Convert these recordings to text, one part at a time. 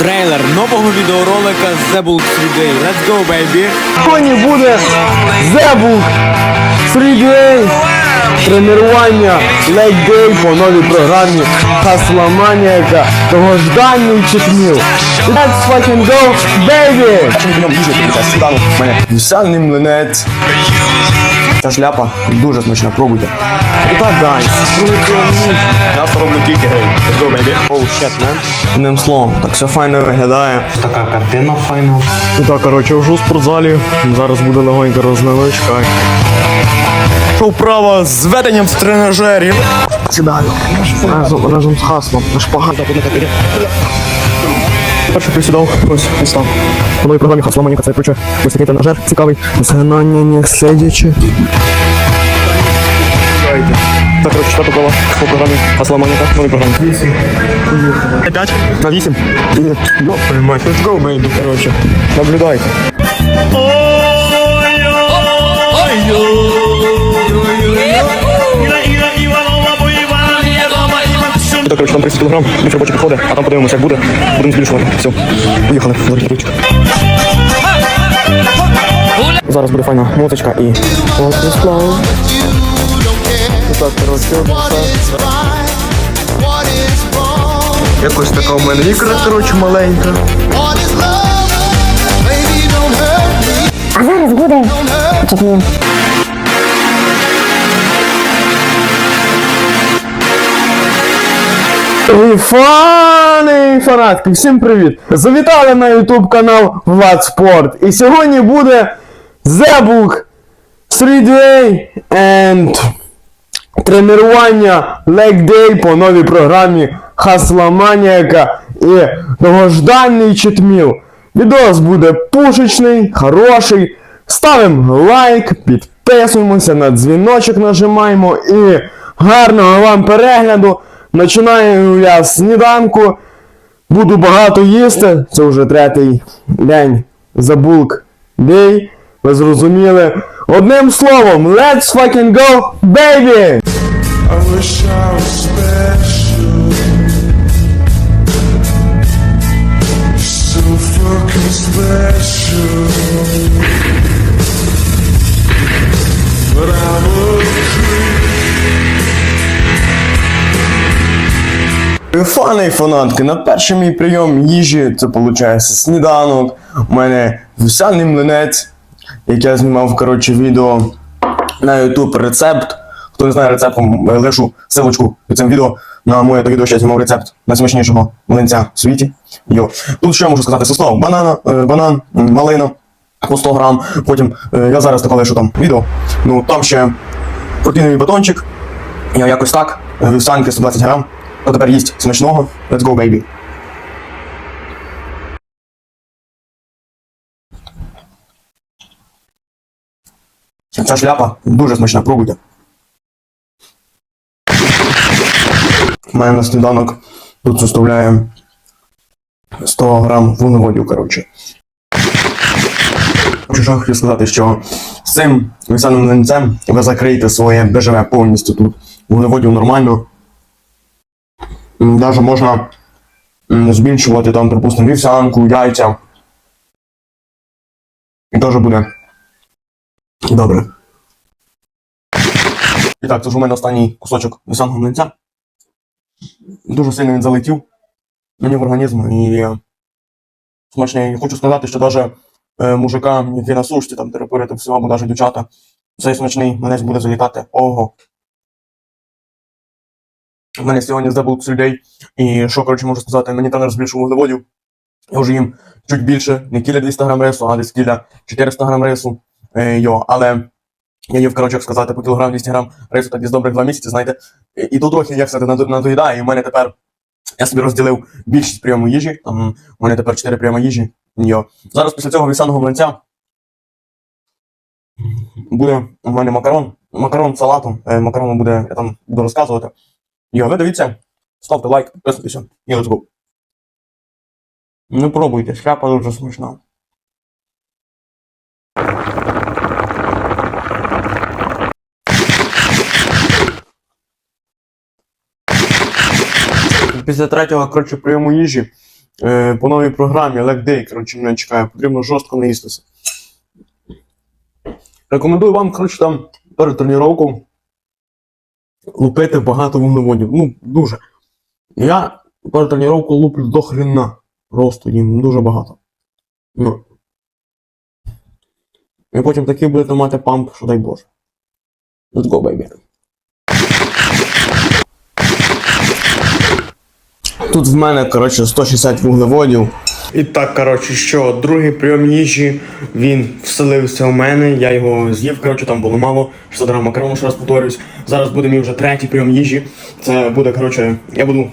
Трейлер нового відеоролика The Bulk 3D. Let's go, baby! Сьогодні буде Зебук 3D тренування Day по новій програмі Хасламанія, яка довгожданий чекміл. Let's fucking go, baby! Вісяний млинець. Ця шляпа дуже смачна, пробуйте. Та дай, Я роблю тільки гей. Go, baby. Oh shit, man. Одним словом, так все файно виглядає. Така картина файна. І так, коротше, вже у спортзалі. Зараз буде легонька розновичка. Що вправа з веденням в тренажері. Сідаю. Разом, разом з хаслом. На шпагат. Перший присідав, ось став. По новій програмі хасла маніка це приче. Ось такий тренажер цікавий. Згинання не сидячи. Так, коротше, четверта права по програмі хасла маніка. Новій програмі. 8. 5 на 8. Йоп, понимаешь, let's go, baby, короче. Наблюдайте. Так, короче, там 30 кілограм, більш робочі підходи, а там подивимося, як буде. Будемо збільшувати. Все, поїхали. Ручку. Зараз буде файна музичка і... Так, короче. Якось така у мене ікра, короче, маленька. А зараз буде чекмін. Фани фанатки, всім привіт! Завітали на YouTube канал Влад Спорт. І сьогодні буде Зебук 3D and тренування Leg Day по новій програмі Хасла Маніяка і довгожданий читміл. Відос буде пушечний, хороший. Ставимо лайк, підписуємося на дзвіночок нажимаємо і гарного вам перегляду. Починаю я з сніданку. Буду багато їсти. Це вже третій день забулк дей. Ви зрозуміли. Одним словом, let's fucking go, baby! I wish I was special. So fucking special. But I'm a Фани і фанатки, на перший мій прийом їжі, це виходить сніданок. У мене вівсяний млинець, як я знімав коротше, відео на YouTube рецепт. Хто не знає рецепт, е, лишу ссылочку під цим відео на моє відео, я знімав рецепт найсмачнішого млинця в світі. Йо. Тут що я можу сказати? Состав банана, е, банан, малина по 100 грам. Потім е, я зараз таке лишу там відео. Ну там ще протеїновий батончик. Я якось так, е, вівсянки 120 грам. А тепер їсть смачного. Let's go, baby. Ця шляпа дуже смачна, пробуйте. У мене на сніданок тут составляє 100 грам вуглеводів, коротше. Хочу що хотів сказати, що з цим весяним млинцем ви закриєте своє БЖВ повністю тут. Вуглеводів нормально. Даже можна збільшувати там, припустимо, вівсянку, яйця. І теж буде добре. І так, це ж у мене останній кусочок вівсяного млинця. Дуже сильно він залетів мені в організм і е, смачний. Хочу сказати, що навіть е, мужикам, які на сушці, там терапевти всього, або навіть дівчата, цей смачний млинець буде залітати. Ого. У мене сьогодні забув людей. І що, коротше, можу сказати, мені тренер збільшив вуглеводів. Я вже їм чуть більше, не кіля 200 грам рису, а десь кіля 400 грам рису. Е, йо, але я їв, коротше, як сказати, по кілограм 200 грам рису так десь добрих два місяці, знаєте. І, і то трохи, як сказати, надоїдає. І в мене тепер я собі розділив більшість прийому їжі. Там у мене тепер 4 прийоми їжі. Йо. Зараз після цього вівсяного млинця буде у мене макарон. Макарон салатом. Е, макарон буде, я там буду розказувати. Йо, ви дивіться, ставте лайк, підписуйтеся і let's go. Ну пробуйте, шляпа дуже смачна. Після третього, коротше, прийому їжі е, по новій програмі Leg Day, коротше, мене чекає, потрібно жорстко наїстися. Рекомендую вам, коротше, там перед тренуванням лупити багато вуглеводів. Ну, дуже. Я перед тренуванням луплю до хрена. Просто їм дуже багато. Ну. І потім такий будете мати памп, що дай Боже. Let's go, baby. Тут в мене, коротше, 160 вуглеводів. І так, коротше, що другий прийом їжі, він вселився у мене, я його з'їв, коротше, там було мало, 600 грам макарону, ще раз повторюсь. Зараз буде мій вже третій прийом їжі. Це буде, коротше, я буду.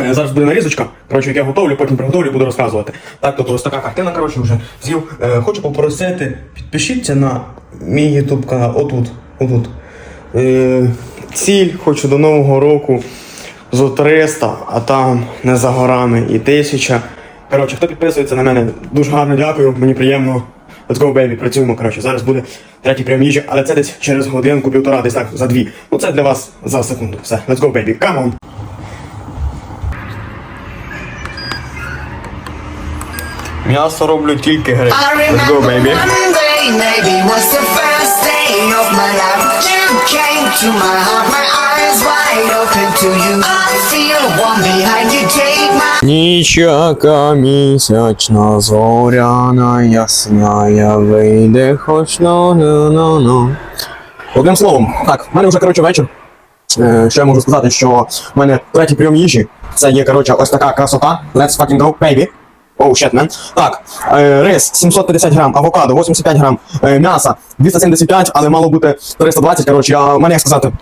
е, Зараз буде нарізочка, коротше, як я готовлю, потім приготовлю і буду розказувати. Так, тобто ось така картина, коротше, вже з'їв. Е, хочу попросити, підпишіться на мій YouTube канал, отут, отут. Е, ціль хочу до Нового року зо 300, а там не за горами і 1000. Коротше, хто підписується на мене, дуже гарно дякую, мені приємно. Let's go, baby, працюємо. Коротше, зараз буде третій прийом їжі, але це десь через годинку, півтора, десь так, за дві. Ну це для вас за секунду. Все, let's go, baby, come on. М'ясо роблю тільки гриб. I Let's go, baby. Monday, maybe was the first day of my life. You came to my heart, wide open to you. I feel warm behind you, take my Ніч яка місячна, зоряна, ясна, я вийде хоч на на на на Одним словом, так, в мене вже коротше вечір. Е, що я можу сказати, що в мене третій прийом їжі. Це є, коротше, ось така красота. Let's fucking go, baby. Oh shit, man. Так, е, рис 750 грам, авокадо 85 грам, е, м'ясо 275, але мало бути 320, коротше, я, в мене як сказати,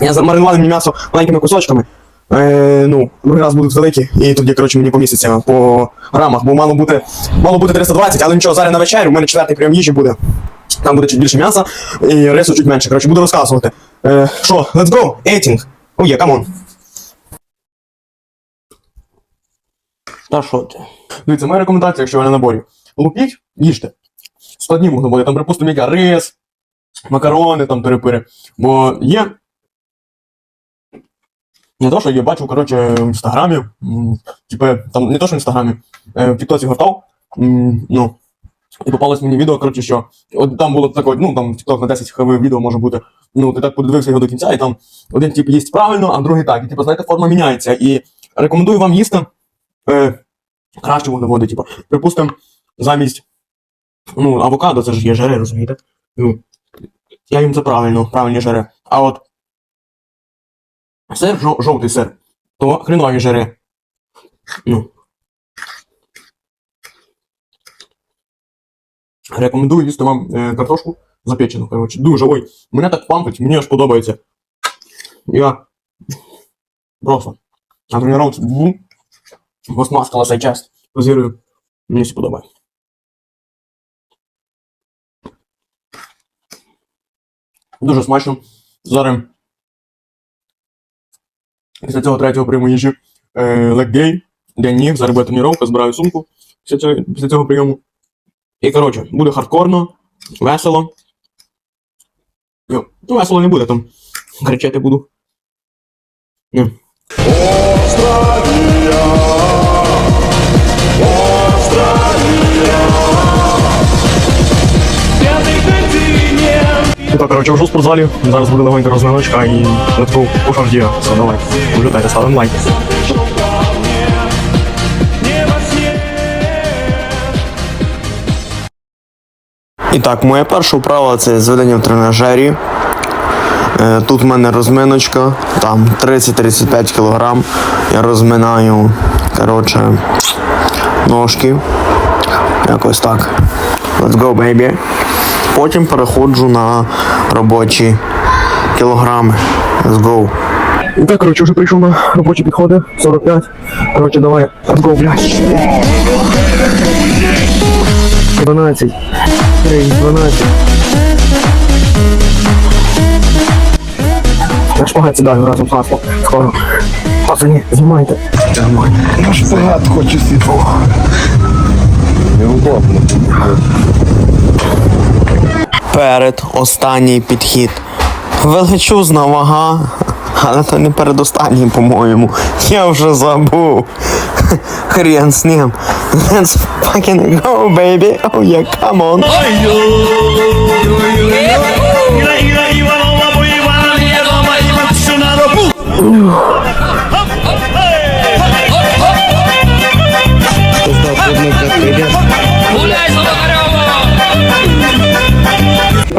я замаринував мені м'ясо маленькими кусочками. Е, ну, другий раз будуть великі, і тоді, коротше, мені поміститься по грамах, бо мало бути, мало бути 320, але нічого, зараз на вечерю, у мене четвертий прийом їжі буде. Там буде чуть більше м'яса, і рису чуть менше. Коротше, буду розказувати. Е, Що, let's go, eating. Oh yeah, come on. Та що ти? Дивіться, моя рекомендація, якщо ви на наборі. Лупіть, їжте. Складні вуглеводи, там, припустимо, як рис, макарони, там перепири. Бо є. Не то, що я бачу, коротше, в інстаграмі, типу, там не то, що в інстаграмі, е, в Тіктоці гортав, ну, і попалось мені відео, коротше, що от там було таке, ну там TikTok на 10 хвилин відео може бути. Ну, ти так подивився його до кінця, і там один тип їсть правильно, а другий так. І типу, знаєте, форма міняється. І рекомендую вам їсти е, краще вуглеводи, типу. Припустимо, замість ну, авокадо, це ж є жири, розумієте? Ну, я їм це правильно, правильні жири. А от сир, жов- жовтий сир, то хренові жири. Ну. Рекомендую їсти вам е, картошку запечену, коротше. Дуже, ой, мене так пампить, мені аж подобається. Я просто на тренировці був, посмаскала цей час, позирую, мені все подобається. Дуже смачно. Зараз після цього третього прийому їжі леггей, день ніг, зараз тренування, збираю сумку після цього, після цього прийому. І коротше, буде хардкорно, весело. Ну, ну, весело не буде, там кричати буду. Ні. Ну так, коротше, вже у спортзалі. Зараз буде легенька розминочка і go, push. Все, давай. Улітайте, ставимо лайк. І так, моя перша вправа це зведення в тренажері. Е, Тут в мене розминочка, там 30-35 кг. Я розминаю, коротше, ножки. Якось так. Let's go, baby. Потім переходжу на робочі кілограми. Let's go. І так, коротше, вже прийшов на робочі підходи. 45. Коротше, давай. Let's go, блядь. 12. 3, 12. Я шпагат сідаю разом з гаслом. Скоро. Пацані, знімайте. Я шпагат хочу сіти. Неудобно. Перед останній підхід. Величезна вага. Але то не передостанній, по-моєму. Я вже забув. Хрен з ним. Let's fucking go, baby. Oh yeah, come on.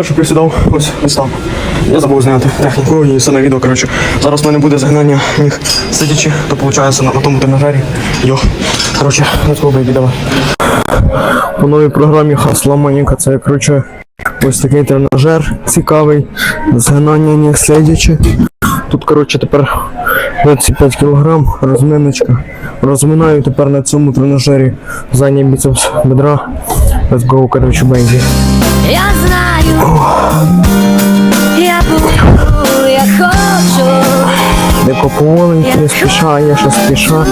Першу присідав, ось ось там. Я забув зняти техніку і все на відео, коротше. Зараз в мене буде загнання ніг сидячи, то виходить на, на тому тренажері. Йо. Коротше, baby, давай. У новій програмі Хасла Маніка це, коротше, ось такий тренажер цікавий. Згинання ніг сидячи. Тут, коротше, тепер 25 кг, розминочка. Розминаю тепер на цьому тренажері задній біцепс бедра. Let's go, коротше, бейбі. Я знаю, я буду, я хочу. Не поволі, не спіша, я ще спіша.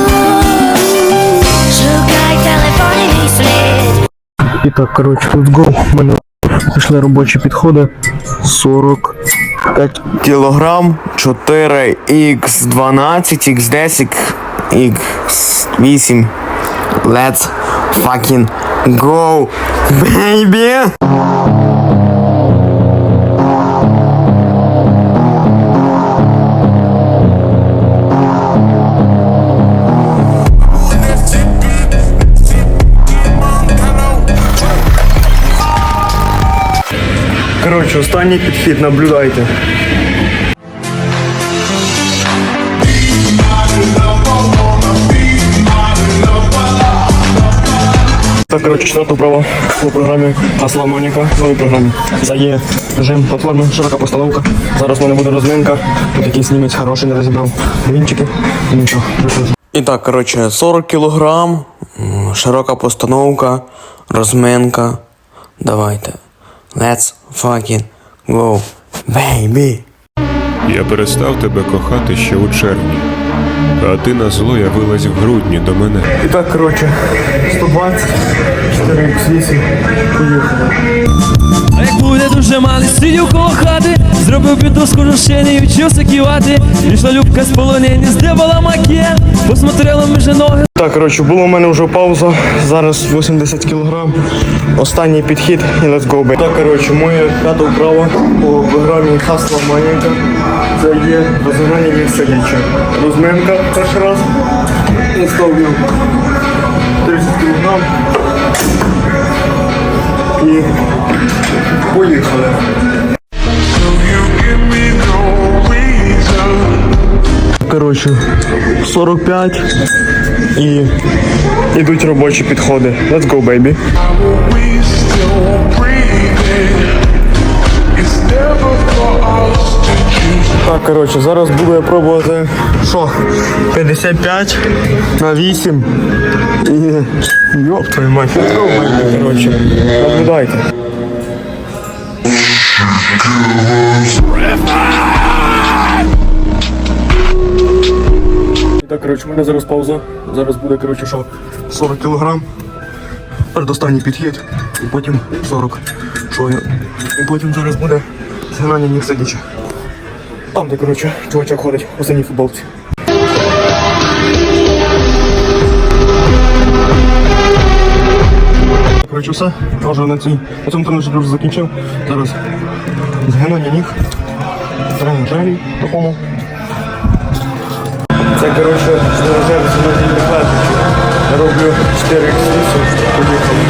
Шукай телефоні мій слід. І так, коротше, let's go. У мене пішли робочі підходи. 45 кілограм, 4 x 12 x 10 x 8 Let's fucking go, baby! Коротше, останній підхід, наблюдайте. Так, коротше, четверта вправа по програмі Асла Моніка, новій програмі. Зає режим платформи, широка постановка. Зараз в мене буде розминка. Тут якийсь німець хороший не розібрав. Вінчики. Нічого. І так, коротше, 40 кілограм, широка постановка, розминка. Давайте. Let's fucking go, baby. Я перестав тебе кохати ще у червні, а ти на зло явилась в грудні до мене. І так, коротше, 120, 4х8, поїхали. А як буде дуже малий, сидів коло хати, зробив піддоску розчини і вчився ківати. Пішла любка з полонені, здебала маке, посмотрела між ноги. Так, коротше, була у мене вже пауза, зараз 80 кг. Останній підхід і let's go, baby. Так, коротше, моя п'ята вправа по програмі Хасла Маленька. Це є розгинання сидячи. Розминка перший раз. І ставлю 30 кг. І поїхали. Коротше, 45 і йдуть робочі підходи. Let's go, baby. Так, коротше, зараз буду я пробувати що? 55 на 8. І. Йоп твою мать, коротше. Наблюдайте. Так, коротше, у мене зараз пауза. Зараз буде, коротше, що 40 кілограм. Передостанній підхід. І потім 40. Що я? І потім зараз буде згинання ніг сидячи. Там, де, коротше, чувачок ходить у синій футболці. Коротше, все. Вже на, цій, на цьому тренажері вже закінчив. Зараз згинання ніг. Тренажері такому. Це, коротше, тренажер з нозільних лежачів. Я роблю 4 х Поїхали.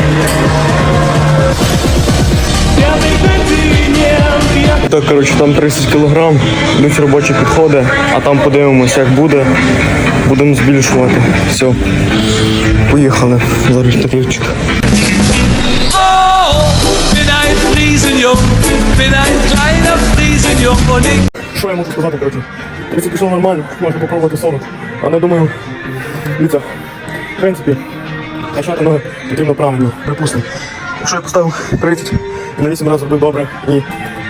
Так, коротше, там 30 кг, йдуть робочі підходи, а там подивимося, як буде. Будемо збільшувати. Все. Поїхали. Зараз honey? Що я можу сказати, коротше? 30 пішло нормально, можна попробувати 40. Але думаю, дивіться, в принципі, качати ноги потрібно правильно, припустимо. Якщо я поставив 30 і на 8 разів добре, і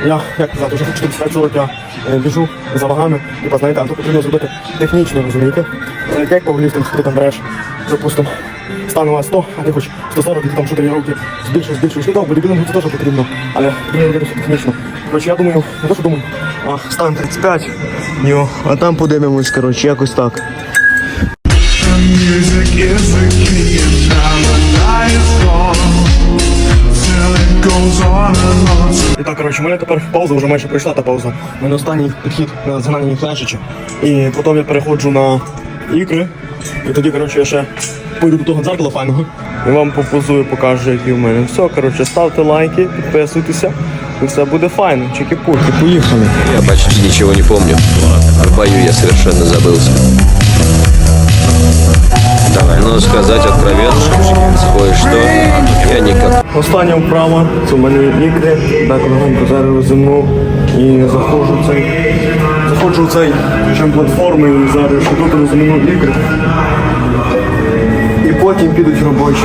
я, як казати, вже 45 40 я е, біжу за вагами, типа, знаєте, а тут потрібно зробити технічно, розумієте? Не як пауерліфтинг, ти там береш, припустимо, станова 100, а ти хоч 140, і ти там чотири руки збільшуєш, збільшуєш. Ну так, бодібілінгу це теж потрібно, але потрібно робити все технічно. Коротше, я думаю, не то, що думаю, а ставимо 35, йо, а там подивимось, коротше, якось так. Music язики, нагадає І так, коротше, у мене тепер пауза, вже майже прийшла та пауза. У мене останній підхід на згнання флешечі. І потім я переходжу на ікри. І тоді, коротше, я ще пойду до того дзеркала файного. І вам попозую, покажу, які в мене. Все, коротше, ставте лайки, підписуйтеся. І все буде файно. Чики-пуки, поїхали. Я почти ничего не. В бою я совершенно забылся. Давай, ну сказать откровенно, кое-что я никак Остання вправа, це в мене ікри, так легонько зараз розімнув і заходжу в цей. Заходжу в цей чим платформи і зараз ще тут розімну ікри. І потім підуть робочі.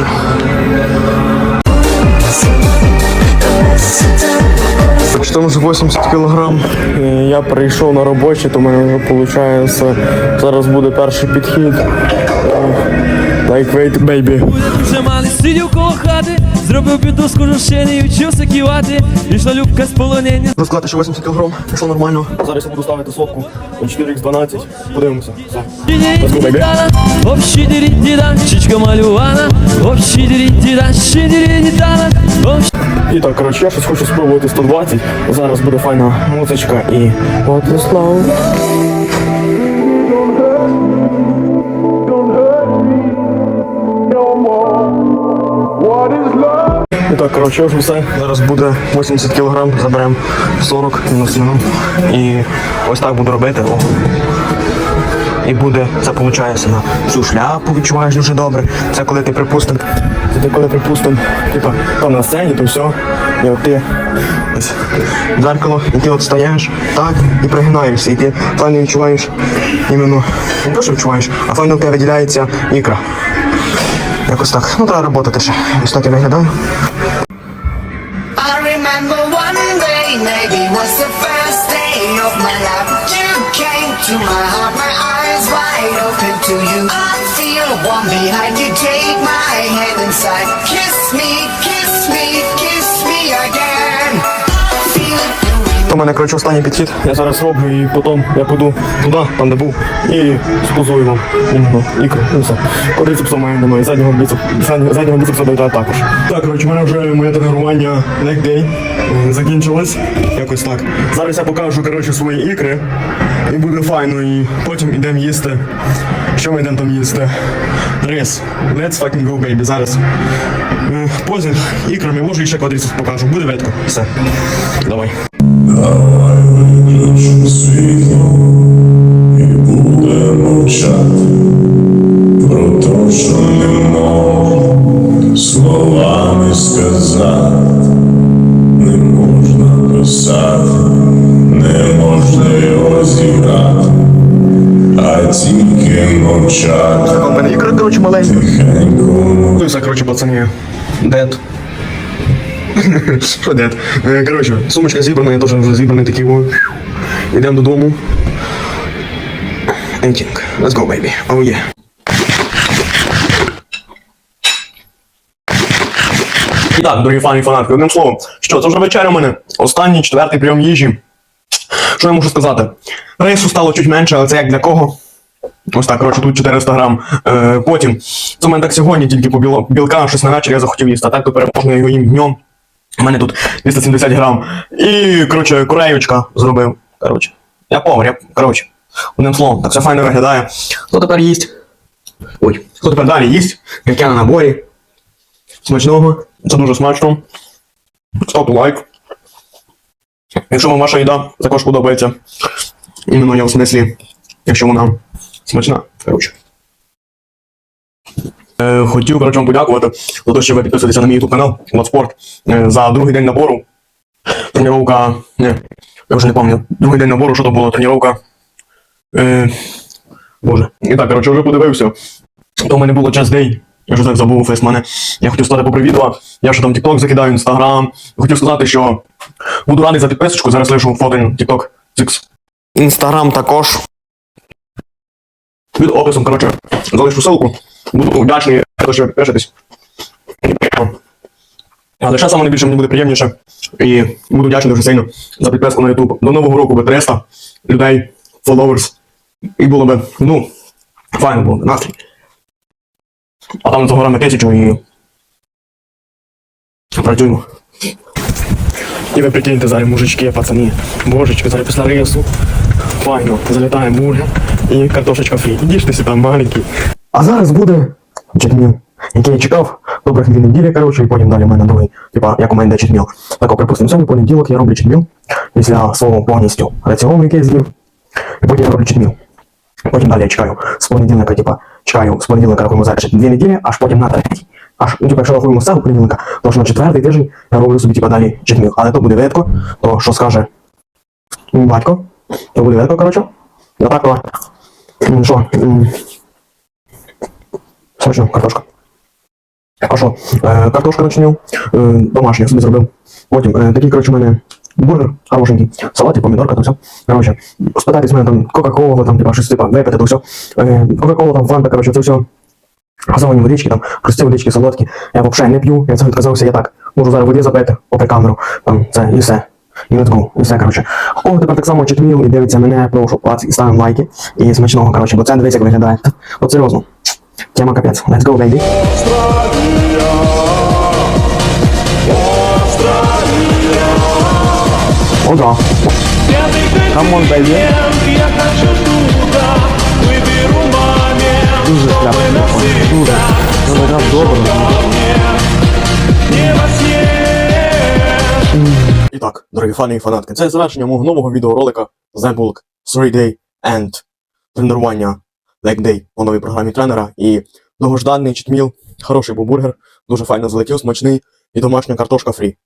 Що вже 80 кілограм. Е, Я перейшов на робочі, то в мене вже виходить. Зараз буде перший підхід. Like wait, baby. Вже малий сидів коло хати, зробив підуску жовщини і вчився ківати. Пішла любка з полонення. Розклати, що 80 кг, пішло нормально. Зараз я буду ставити сотку 4х12. Подивимося. Дірі діда, чічка малювана, общі дірі діда, ще дірі дідана, общі І так, коротше, я щось хочу спробувати 120. Зараз буде файна музичка і от the slow. Так, коротше, все. Зараз буде 80 кг, заберемо 40 на стіну. І ось так буду робити. О. І буде, це виходить на всю шляпу відчуваєш дуже добре. Це коли ти припустим, це коли припустим, типа там на сцені, то все. І от ти ось дзеркало, і ти от стаєш так і пригинаєшся, і ти файно відчуваєш іменно не то, що відчуваєш, а файно в тебе виділяється ікра. Якось так. Ну треба працювати ще. Ось так і виглядає. Remember one day, maybe was the first day of my life. You came to my heart, my eyes wide open to you. I feel warm behind you, take my hand inside. Kiss me, kiss me У мене, коротше, останній підхід. Я зараз роблю і потім я піду туди, там де був, і спозую вам ікру. Ну все. Квадрицепса маю немає, заднього біцепса, заднього, біцепса даю також. Так, коротше, у мене вже моє тренування leg day е, закінчилось. Якось так. Зараз я покажу, коротше, свої ікри. І буде файно, і потім йдемо їсти. Що ми йдемо там їсти? Рис. Let's fucking go, baby. Зараз. Е, Позі ікрами, може ще квадрицепс покажу. Буде ветко. Все. Давай. словами сказати, можна писати, не можна його зіграти, а тільки мовчати. У мене ікра, коротше, маленька. Тихенько Ну і все, коротше, пацани. Дед. Що дед? Е, Коротше, сумочка зібрана, я теж вже зібраний такий. Йдемо додому. Let's go, baby. Oh yeah. І так, дорогі фані фанатки, одним словом, що це вже вечеря у мене. Останній четвертий прийом їжі. Що я можу сказати? Рейсу стало чуть менше, але це як для кого? Ось так, коротше, тут 400 грам. Е, потім, це в мене так сьогодні тільки по білка, щось на вечір я захотів їсти, а так то переможно його їм днем. У мене тут 270 грам. І, коротше, куреючка зробив. Коротше, я повар, я, коротше, одним словом, так все файно виглядає. Хто тепер їсть? Ой, хто тепер далі їсть? Як я на наборі. Смачного, це дуже смачно. Ставте лайк. Якщо вам ваша їда також подобається, іменно я в смислі, якщо вона смачна, коротше. Е, хотів, коротше, вам подякувати за те, що ви підписуєтеся на мій YouTube канал Владспорт. Е, за другий день набору. Тренировка. Не, я вже не пам'ятаю. Другий день набору, що то було? Тренировка. Е, боже. І так, коротше, вже подивився. То в мене було час день. Я вже так забув фест мене. Я хотів сказати попри відео. Я ще там TikTok закидаю, Instagram. Хотів сказати, що буду радий за підписочку. Зараз лишу фото TikTok. Інстаграм також. Під описом, коротше, залишу ссылку. Буду вдячний, що підпишетесь. Але ще саме найбільше мені буде приємніше. І буду вдячний дуже сильно за підписку на YouTube. До нового року би 300 людей, followers. І було би, ну, файно було настрій. А там за горами тисячу і. Працюємо. І ви прикиньте зараз, мужички, пацани. Божечки, зараз після рейсу. Файно, залітає бургер і картошечка фрі. Ти там маленький. А зараз буде читміл, який я чекав добрих дві неділі, коротше, і потім далі в мене другий, типа, як у мене йде читміл. Так, припустимо, сьогодні понеділок я роблю читміл після свого повністю раціону, який я з'їв. І потім я роблю читміл. Потім далі я чекаю з понеділка, типа, чекаю з понеділка рахуємо зараз дві неділі, аж потім на третій. Аж, ну, типа, якщо рахуємо цього понеділка, то ж на четвертий тиждень я роблю собі, типа, далі читміл. Але то буде видко, то що скаже батько, то буде видко, коротше. Я так, то, що, смачно, картошка. А що, е, картошка начинив, е, домашню собі зробив. Потім е, такий, коротше, у мене бургер хорошенький, салатик, помідорка, то все. Коротше, спитайтесь мене там Кока-Кола, там, типа, щось, типа, випити, то все. Кока-Кола, там, фанта, коротше, це все. Газовані водички, там, прості водички, солодкі. Я взагалі не п'ю, я це відказався, я так. Можу зараз воді запити, попри камеру, там, це, і все. І go, і все, коротше. О, тепер так само читміл і дивиться мене, прошу, плац, і ставимо лайки. І смачного, коротше, бо це дивиться, як виглядає. От серйозно. Тема капець. Let's go, baby. Да. Come on, baby. Дуже кляпний телефон. Дуже. Номера добре. І так, дорогі фани і фанатки, це завершення мого нового відеоролика The Bulk 3 Day and тренування Leg Day по новій програмі тренера. І довгожданий читміл, хороший був бургер, дуже файно залетів, смачний і домашня картошка фрі.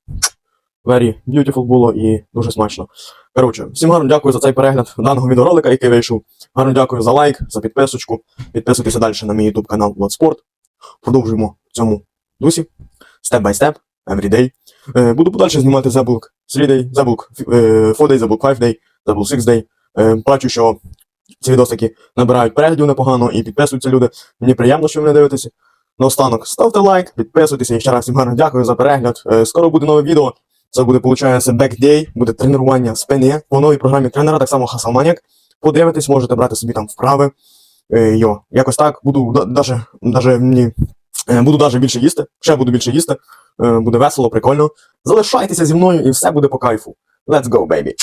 Very beautiful було і дуже смачно. Коротше, всім гарно дякую за цей перегляд даного відеоролика, який вийшов. Гарно дякую за лайк, за підписочку. Підписуйтеся далі на мій YouTube канал Bloodsport. Продовжуємо в цьому дусі. Step by step, every day. Е, буду подальше знімати The Bulk 3 Day, The Bulk 4 Day, The Bulk 5 Day, The Bulk 6 Day. Е, бачу, що ці відосики набирають переглядів непогано і підписуються люди. Мені приємно, що ви мене дивитеся. Наостанок, ставте лайк, підписуйтеся і ще раз всім гарно дякую за перегляд. Е, скоро буде нове відео. Це буде, виходить, back day, буде тренування спини по новій програмі тренера, так само Хасалманяк. Подивитись, можете брати собі там вправи. Е, йо, якось так. Буду да- даже, даже мені е, буду даже більше їсти. Ще буду більше їсти. Е, буде весело, прикольно. Залишайтеся зі мною і все буде по кайфу. Let's go, baby!